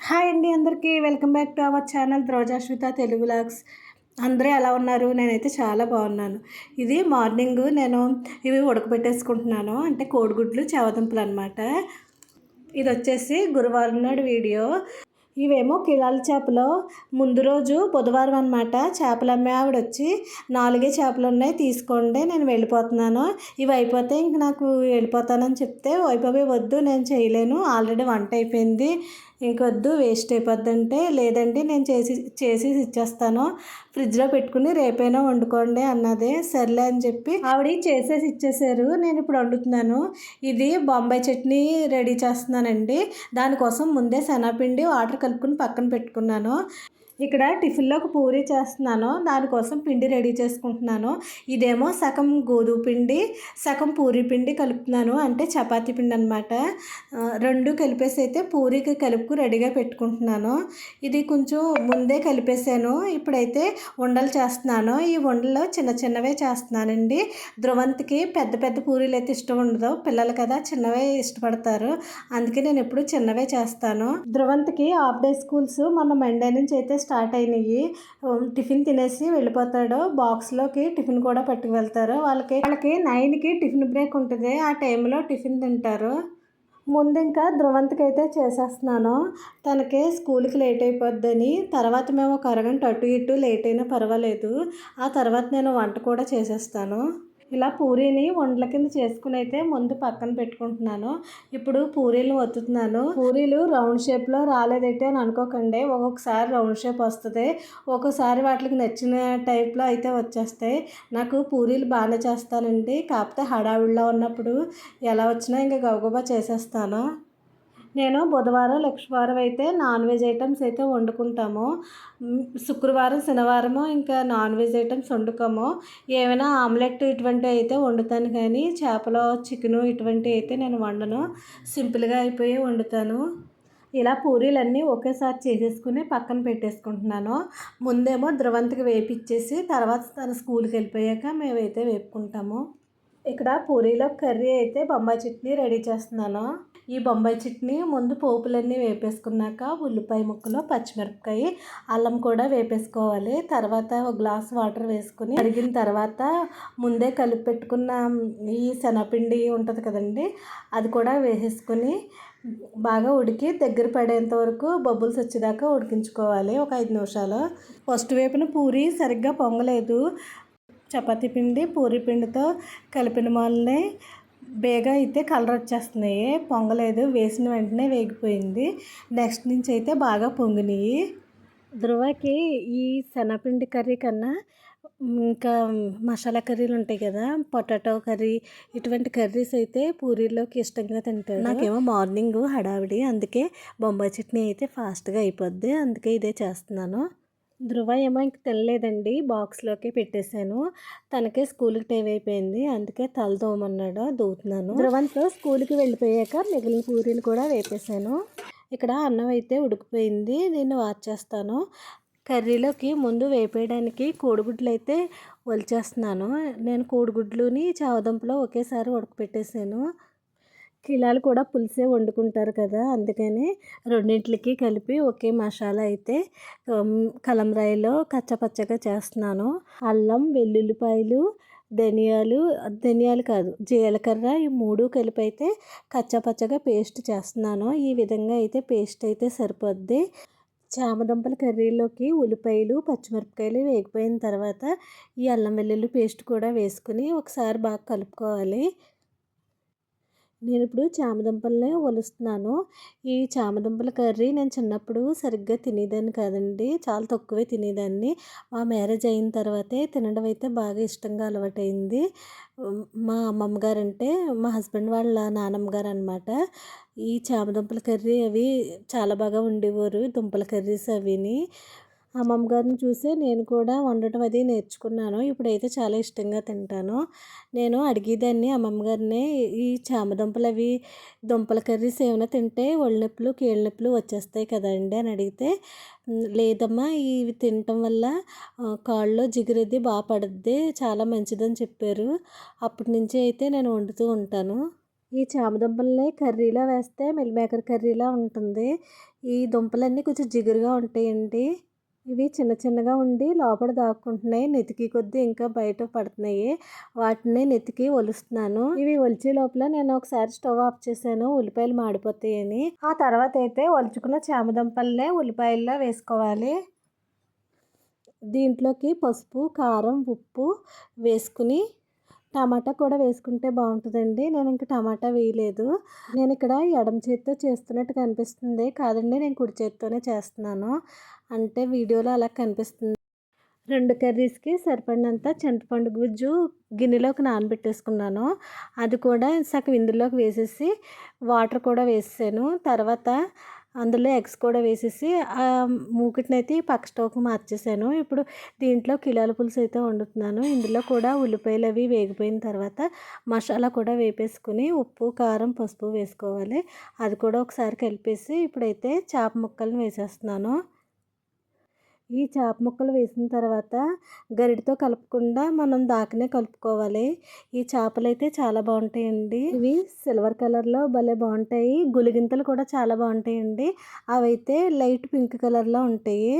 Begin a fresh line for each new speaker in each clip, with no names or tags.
Hi అండి అందరికీ. Welcome back to our channel ద్రోజాశ్విత Telugu logs. అందరూ ఎలా ఉన్నారు? నేనైతే చాలా బాగున్నాను. ఇది మార్నింగ్ నేను ఇవి ఉడకబెట్టేసుకుంటున్నాను. అంటే కోడిగుడ్లు చావదుంపలు అనమాట ఇది వచ్చేసి గురువారం నాడు వీడియో. ఇవేమో కిలాల చేపలు. ముందు రోజు బుధవారం అనమాట చేపలు అమ్మే ఆవిడ వచ్చి నాలుగే చేపలు ఉన్నాయి తీసుకోండి నేను వెళ్ళిపోతున్నాను. ఇవి అయిపోతే ఇంక నాకు వెళ్ళిపోతానని చెప్తే వైపోయి వద్దు నేను చేయలేను. ఆల్రెడీ వంట అయిపోయింది. ఇంకొద్దు వేస్ట్ అయిపోద్దంటే లేదండి నేను చేసి చేసి ఇచ్చేస్తాను. ఫ్రిడ్జ్లో పెట్టుకుని రేపైనా వండుకోండి అన్నదే. సర్లే అని చెప్పి ఆవిడ చేసేసి ఇచ్చేసారు. నేను ఇప్పుడు వండుతున్నాను. ఇది బొంబాయి చట్నీ రెడీ చేస్తున్నానండి. దానికోసం ముందే శనగపిండి వాటర్ కలుపుకుని పక్కన పెట్టుకున్నాను. ఇక్కడ టిఫిన్లోకి పూరి చేస్తున్నాను. దానికోసం పిండి రెడీ చేసుకుంటున్నాను. ఇదేమో సగం గోధుమ పిండి సగం పూరి పిండి కలుపుతున్నాను. అంటే చపాతీ పిండి అనమాట రెండు కలిపేసి అయితే పూరికి కలుపుకు రెడీగా పెట్టుకుంటున్నాను. ఇది కొంచెం ముందే కలిపేసాను. ఇప్పుడైతే ఉండలు చేస్తున్నాను. ఈ ఉండలు చిన్న చిన్నవే చేస్తున్నానండి. ధ్రువంతికి పెద్ద పెద్ద పూరీలు అయితే ఇష్టం ఉండదు. పిల్లలు కదా చిన్నవే ఇష్టపడతారు. అందుకే నేను ఎప్పుడు చిన్నవే చేస్తాను. ధ్రువంతికి హాఫ్ డే స్కూల్స్ మన మండే నుంచి అయితే స్టార్ట్ అయినాయి. టిఫిన్ తినేసి వెళ్ళిపోతాడు. బాక్స్లోకి టిఫిన్ కూడా పట్టుకు వెళ్తారు వాళ్ళకి వాళ్ళకి నైన్కి టిఫిన్ బ్రేక్ ఉంటుంది. ఆ టైంలో టిఫిన్ తింటారు. ముందు ఇంకా ధ్రువంతికి అయితే చేసేస్తున్నాను. తనకి స్కూల్కి లేట్ అయిపోద్దని. తర్వాత మేము ఒక అరగంట అటు ఇటు లేట్ అయినా పర్వాలేదు. ఆ తర్వాత నేను వంట కూడా చేసేస్తాను. ఇలా పూరీని వండ్ల కింద చేసుకుని అయితే ముందు పక్కన పెట్టుకుంటున్నాను. ఇప్పుడు పూరీలు వత్తుతున్నాను పూరీలు రౌండ్ షేప్లో రాలేదైతే అని అనుకోకండి. ఒక్కొక్కసారి రౌండ్ షేప్ వస్తుంది. ఒక్కొక్కసారి వాటికి నచ్చిన టైప్లో అయితే వచ్చేస్తాయి. నాకు పూరీలు బాగానే చేస్తానండి. కాకపోతే హడావిడిలో ఉన్నప్పుడు ఎలా వచ్చినా ఇంకా గబగబా చేసేస్తాను. నేను బుధవారం లక్షవారం అయితే నాన్ వెజ్ ఐటమ్స్ అయితే వండుకుంటాము. శుక్రవారం శనివారము ఇంకా నాన్ వెజ్ ఐటమ్స్ వండుకోము. ఏమైనా ఆమ్లెట్ ఇటువంటివి అయితే వండుతాను కానీ చేపలు చికెను ఇటువంటి అయితే నేను వండను. సింపుల్గా అయిపోయి వండుతాను. ఇలా పూరీలన్నీ ఒకేసారి చేసేసుకుని పక్కన పెట్టేసుకుంటున్నాను. ముందేమో ద్రవంతికి వేపిచ్చేసి తర్వాత తన స్కూల్కి వెళ్ళిపోయాక మేమైతే వేపుకుంటాము. ఇక్కడ పూరీలో కర్రీ అయితే బొమ్మ చట్నీ రెడీ చేస్తున్నాను. ఈ బొంబాయి చట్నీ ముందు పోపులన్నీ వేపేసుకున్నాక ఉల్లిపాయ ముక్కలు పచ్చిమిరపకాయ అల్లం కూడా వేపేసుకోవాలి. తర్వాత ఒక గ్లాస్ వాటర్ వేసుకుని అడిగిన తర్వాత ముందే కలిపి పెట్టుకున్న ఈ శనగపిండి ఉంటుంది కదండి అది కూడా వేసేసుకొని బాగా ఉడికి దగ్గర పడేంత వరకు బబుల్స్ వచ్చేదాకా ఉడికించుకోవాలి. ఒక ఐదు నిమిషాలు. ఫస్ట్ వైపున పూరి సరిగ్గా పొంగలేదు. చపాతీ పిండి పూరి పిండితో కలిపిన వాళ్ళని బేగా అయితే కలర్ వచ్చేస్తున్నాయి. పొంగలేదు. వేసిన వెంటనే వేగిపోయింది. నెక్స్ట్ నుంచి అయితే బాగా పొంగినాయి. ధృవకి ఈ శనగపిండి కర్రీ కన్నా ఇంకా మసాలా కర్రీలు ఉంటాయి కదా పొటాటో కర్రీ ఇటువంటి కర్రీస్ అయితే పూరీలోకి ఇష్టంగా తింటారు. నాకేమో మార్నింగ్ హడావిడి అందుకే బొంబాయి చట్నీ అయితే ఫాస్ట్గా అయిపోద్ది. అందుకే ఇదే చేస్తున్నాను. ధృవ ఏమో ఇంక తినలేదండి బాక్స్లోకి పెట్టేశాను. తనకే స్కూల్కి టైం అయిపోయింది అందుకే తల దోమన్నాడు దూతున్నాను. ధృవంతో స్కూల్కి వెళ్ళిపోయాక మిగిలిన పూరీలు కూడా వేపేశాను. ఇక్కడ అన్నం అయితే ఉడికిపోయింది దీన్ని వాచ్ చేస్తాను. కర్రీలోకి ముందు వేపేయడానికి కోడిగుడ్లు అయితే వలిచేస్తున్నాను నేను కోడిగుడ్లుని చావదంపులో ఒకేసారి ఉడకపెట్టేసాను కిలాలు కూడా పులిసే వండుకుంటారు కదా అందుకని రెండింటికి కలిపి ఒకే మసాలా అయితే కలంరాయిలో కచ్చపచ్చగా చేస్తున్నాను. అల్లం వెల్లుల్లిపాయలు ధనియాలు ధనియాలు కాదు జీలకర్ర ఈ మూడు కలిపి అయితే కచ్చపచ్చగా పేస్ట్ చేస్తున్నాను. ఈ విధంగా అయితే పేస్ట్ అయితే సరిపోద్ది. చామదుంపల కర్రీలోకి ఉల్లిపాయలు పచ్చిమిరపకాయలు వేగిపోయిన తర్వాత ఈ అల్లం వెల్లుల్లి పేస్ట్ కూడా వేసుకుని ఒకసారి బాగా కలుపుకోవాలి. నేను ఇప్పుడు చామదుంపలనే ఒలుస్తున్నాను. ఈ చామదుంపల కర్రీ నేను చిన్నప్పుడు సరిగ్గా తినేదాన్ని కాదండి. చాలా తక్కువే తినేదాన్ని. మా మ్యారేజ్ అయిన తర్వాతే తినడం అయితే బాగా ఇష్టంగా అలవాటైంది. మా అమ్మమ్మ గారు అంటే మా హస్బెండ్ వాళ్ళ నానమ్మ గారు అనమాట ఈ చామదుంపల కర్రీ అవి చాలా బాగా ఉండేవారు దుంపల కర్రీస్ అవిని. అమ్మమ్మ గారిని చూసి నేను కూడా వండటం అది నేర్చుకున్నాను. ఇప్పుడైతే చాలా ఇష్టంగా తింటాను. నేను అడిగేదాన్ని అమ్మమ్మ గారిని ఈ చామదుంపలు అవి దుంపల కర్రీస్ ఏమైనా తింటే ఒళ్ళు నొప్పులు కీళ్ళ నొప్పులు వచ్చేస్తాయి కదండి అని అడిగితే లేదమ్మా ఇవి తినటం వల్ల కాళ్ళలో జిగురది బాగా పడుద్ది చాలా మంచిదని చెప్పారు. అప్పటి నుంచి అయితే నేను వండుతూ ఉంటాను. ఈ చామదుంపల్ని కర్రీలో వేస్తే మిల్ మేకర్ కర్రీలా ఉంటుంది. ఈ దుంపలన్నీ కొంచెం జిగురుగా ఉంటాయండి. ఇవి చిన్న చిన్నగా ఉండి లోపల దాక్కుంటున్నాయి. నెతికి కొద్దీ ఇంకా బయట పడుతున్నాయి. వాటిని నెతికి ఒలుస్తున్నాను. ఇవి ఒలిచే లోపల నేను ఒకసారి స్టవ్ ఆఫ్ చేశాను. ఉల్లిపాయలు మాడిపోతాయని. ఆ తర్వాత అయితే ఒలుచుకున్న చామదుంపలనే ఉల్లిపాయల్లో వేసుకోవాలి. దీంట్లోకి పసుపు కారం ఉప్పు వేసుకుని టమాటా కూడా వేసుకుంటే బాగుంటుందండి. నేను ఇంకా టమాటా వేయలేదు. నేను ఇక్కడ ఎడమ చేతితో చేస్తున్నట్టు కనిపిస్తుంది. కాదండి నేను కుడి చేతితోనే చేస్తున్నాను. అంటే వీడియోలో అలా కనిపిస్తుంది. రెండు కర్రీస్కి సరిపడినంత చింతపండు గుజ్జు గిన్నెలోకి నానబెట్టేసుకున్నాను. అది కూడా సగం ఇందులోకి వేసేసి వాటర్ కూడా వేసాను తర్వాత అందులో ఎగ్స్ కూడా వేసేసి మూకిటినైతే పక్క స్టవ్కి మార్చేసాను. ఇప్పుడు దీంట్లో కిలాల పులుసు అయితే వండుతున్నాను. ఇందులో కూడా ఉల్లిపాయలు అవి వేగిపోయిన తర్వాత మసాలా కూడా వేపేసుకుని ఉప్పు కారం పసుపు వేసుకోవాలి. అది కూడా ఒకసారి కలిపేసి ఇప్పుడైతే చేప ముక్కలను వేసేస్తున్నాను. ఈ చేప ముక్కలు వేసిన తర్వాత గరిటతో కలపకుండా మనం దాకనే కలుపుకోవాలి. ఈ చేపలు అయితే చాలా బాగుంటాయండి. ఇవి సిల్వర్ కలర్లో భలే బాగుంటాయి. గులిగింతలు కూడా చాలా బాగుంటాయండి. అవైతే లైట్ పింక్ కలర్లో ఉంటాయి.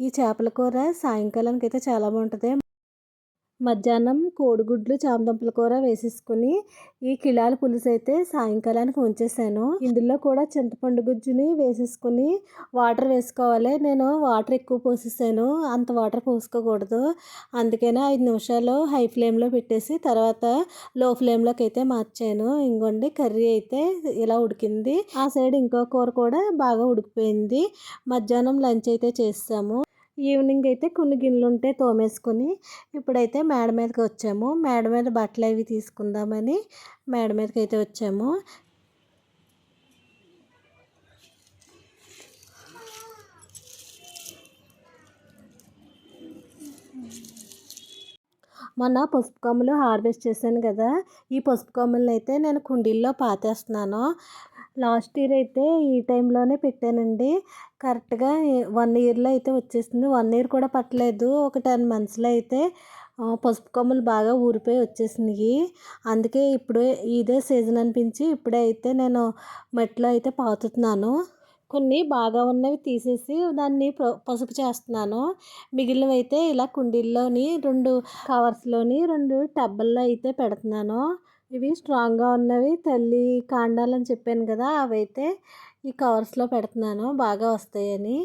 ఈ చేపల కూర సాయంకాలానికి అయితే చాలా బాగుంటుంది. మధ్యాహ్నం కోడిగుడ్లు చామదుంపల కూర వేసేసుకుని ఈ కిలాల పులుసు అయితే సాయంకాలానికి ఉంచేసాను ఇందులో కూడా చింతపండు గుజ్జుని వేసేసుకుని వాటర్ వేసుకోవాలి. నేను వాటర్ ఎక్కువ పోసేసాను. అంత వాటర్ పోసుకోకూడదు. అందుకనే ఐదు నిమిషాలు హై ఫ్లేమ్లో పెట్టేసి తర్వాత లో ఫ్లేమ్లోకి అయితే మార్చాను. ఇంకోండి కర్రీ అయితే ఇలా ఉడికింది. ఆ సైడ్ ఇంకో కూర కూడా బాగా ఉడికిపోయింది. మధ్యాహ్నం లంచ్ అయితే చేసాము ఈవినింగ్ అయితే కొన్ని గిన్నెలు ఉంటే తోమేసుకొని ఇప్పుడైతే మేడ మీదకి వచ్చాము. మేడ మీద బట్టలు అవి తీసుకుందామని మేడ మీదకి అయితే వచ్చాము. మొన్న పసుపు కొమ్మలు హార్వెస్ట్ చేశాను కదా. ఈ పసుపు కొమ్మలను అయితే నేను కుండీల్లో పాతేస్తున్నాను. లాస్ట్ ఇయర్ అయితే ఈ టైంలోనే పెట్టానండి. కరెక్ట్గా వన్ ఇయర్లో అయితే వచ్చేసింది. వన్ ఇయర్ కూడా పట్టలేదు. ఒక టెన్ మంత్స్లో అయితే పసుపు కొమ్మలు బాగా ఊరిపోయి వచ్చేసినాయి. అందుకే ఇప్పుడు ఇదే సీజన్ అనిపించి ఇప్పుడే అయితే నేను మట్టిలో అయితే పాతుతున్నాను. కొన్ని బాగా ఉన్నవి తీసేసి దాన్ని పసుపు చేస్తున్నాను. మిగిలినవి అయితే ఇలా కుండీల్లోని రెండు కవర్స్లోని రెండు టబ్బల్లో అయితే పెడుతున్నాను. ఇవి స్ట్రాంగ్గా ఉన్నవి. తల్లి కాండాలని చెప్పాను కదా! అవైతే ఈ కవర్స్లో పెడుతున్నాను. బాగా వస్తాయని.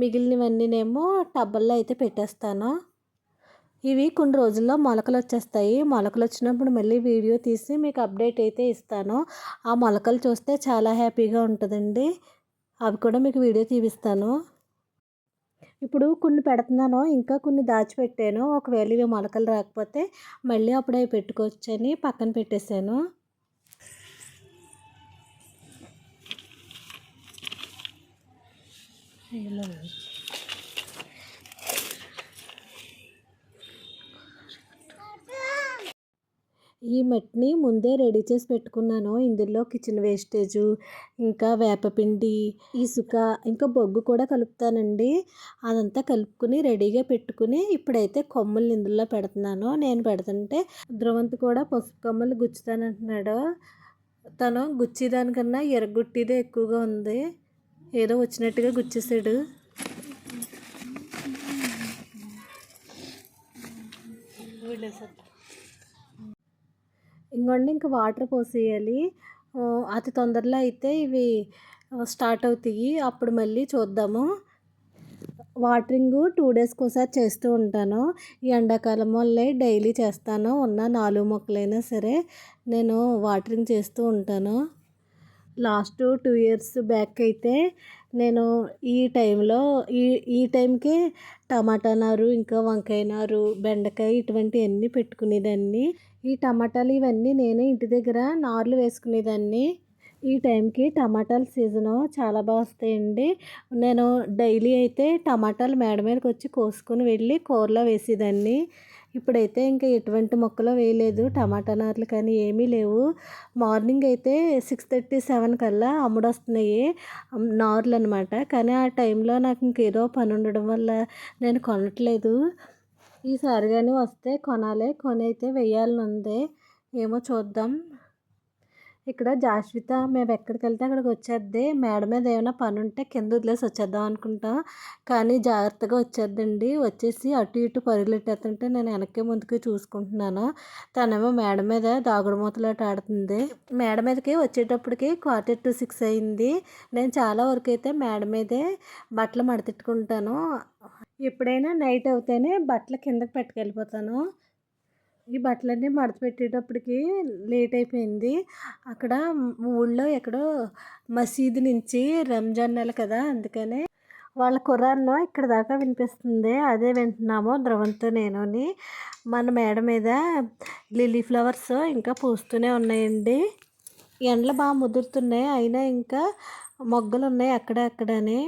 మిగిలినవన్నీనేమో టబ్బల్లో అయితే పెట్టేస్తాను. ఇవి కొన్ని రోజుల్లో మొలకలు వచ్చేస్తాయి మొలకలు వచ్చినప్పుడు మళ్ళీ వీడియో తీసి మీకు అప్డేట్ అయితే ఇస్తాను. ఆ మొలకలు చూస్తే చాలా హ్యాపీగా ఉంటుందండి. అవి కూడా మీకు వీడియో తీపిస్తాను. ఇప్పుడు కొన్ని పెడుతున్నాను ఇంకా కొన్ని దాచిపెట్టాను. ఒకవేళ ఇవి మొలకలు రాకపోతే మళ్ళీ అప్పుడు అవి పెట్టుకోవచ్చని పక్కన పెట్టేశాను. ఈ మట్టిని ముందే రెడీ చేసి పెట్టుకున్నాను. ఇందులో కిచెన్ వేస్టేజు ఇంకా వేపపిండి ఇసుక ఇంకా బొగ్గు కూడా కలుపుతానండి. అదంతా కలుపుకుని రెడీగా పెట్టుకుని ఇప్పుడైతే కొమ్మలు ఇందులో పెడుతున్నాను. నేను పెడుతుంటే ధ్రువంత్ కూడా పసుపు కొమ్మలు గుచ్చుతానంటున్నాడు. తను గుచ్చేదానికన్నా ఎరగుట్టిదే ఎక్కువగా ఉంది. ఏదో వచ్చినట్టుగా గుచ్చేసాడు. వెళ్ళేసాడు ఇంకోండి ఇంకా వాటర్ పోసేయాలి. అతి తొందరలో అయితే ఇవి స్టార్ట్ అవుతాయి. అప్పుడు మళ్ళీ చూద్దాము. వాటరింగ్ టూ డేస్కి ఒకసారి చేస్తూ ఉంటాను. ఈ ఎండాకాలం వల్లే డైలీ చేస్తాను. ఉన్న నాలుగు మొక్కలైనా సరే నేను వాటరింగ్ చేస్తూ ఉంటాను. లాస్ట్ టూ ఇయర్స్ బ్యాక్ అయితే నేను ఈ టైంలో ఈ ఈ టైంకి టమాటా నారు ఇంకా వంకాయ నారు బెండకాయ ఇటువంటివన్నీ పెట్టుకునేదాన్ని. ఈ టమాటాలు ఇవన్నీ నేనే ఇంటి దగ్గర నార్లు వేసుకునేదాన్ని. ఈ టైంకి టమాటాల సీజను చాలా బాగా వస్తాయండి. నేను డైలీ అయితే టమాటాలు మేడ మీదకి వచ్చి కోసుకొని వెళ్ళి కూరలో వేసేదాన్ని. ఇప్పుడైతే ఇంకా ఎటువంటి మొక్కలు వేయలేదు. టమాటా నార్లు కానీ ఏమీ లేవు. మార్నింగ్ అయితే సిక్స్ థర్టీ సెవెన్ కల్లా అమ్ముడొస్తున్నాయి. నార్లు అనమాట కానీ ఆ టైంలో నాకు ఇంకేదో పని ఉండడం వల్ల నేను కొనట్లేదు. ఈసారి కానీ వస్తే కొనాలి. కొని అయితే వేయాలని ఉంది. ఏమో చూద్దాం. ఇక్కడ జాస్విత మేము ఎక్కడికి వెళ్తే అక్కడికి వచ్చేద్ది. మేడ మీద ఏమైనా పని ఉంటే కింద వదిలేసి వచ్చేద్దాం అనుకుంటాం. కానీ జాగ్రత్తగా వచ్చేద్దండి. వచ్చేసి అటు ఇటు పరుగులెట్టేస్తుంటే నేను వెనక్కి ముందుకి చూసుకుంటున్నాను. తనేమో మేడ మీద దాగుడు మూతలాట ఆడుతుంది. మేడ మీదకి వచ్చేటప్పటికి క్వార్టర్ టు సిక్స్ అయింది. నేను చాలా వరకు అయితే మేడ మీదే బట్టలు మడతెట్టుకుంటాను. ఎప్పుడైనా నైట్ అవుతేనే బట్టలు కిందకి పెట్టుకెళ్ళిపోతాను. ఈ బట్టలన్నీ మడత పెట్టేటప్పటికి లేట్ అయిపోయింది అక్కడ ఊళ్ళో ఎక్కడో మసీదు నుంచి రంజాన్ నెల కదా అందుకనే వాళ్ళ కుర్రాన్నో ఇక్కడ దాకా వినిపిస్తుంది. అదే వింటున్నాము ద్రవంతో నేనుని. మన మేడ మీద లిల్లీ ఫ్లవర్స్ ఇంకా పూస్తూనే ఉన్నాయండి. ఎండలు బాగా ముదురుతున్నాయి అయినా ఇంకా మొగ్గలు ఉన్నాయి అక్కడ అక్కడని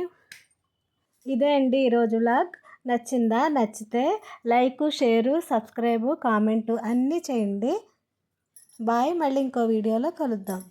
ఇదే అండి ఈరోజు లాగ్ నచ్చిందా? నచ్చితే లైక్ షేరు సబ్స్క్రైబు కామెంటు అన్నీ చేయండి. బాయ్. మళ్ళీ ఇంకో వీడియోలో కలుద్దాం.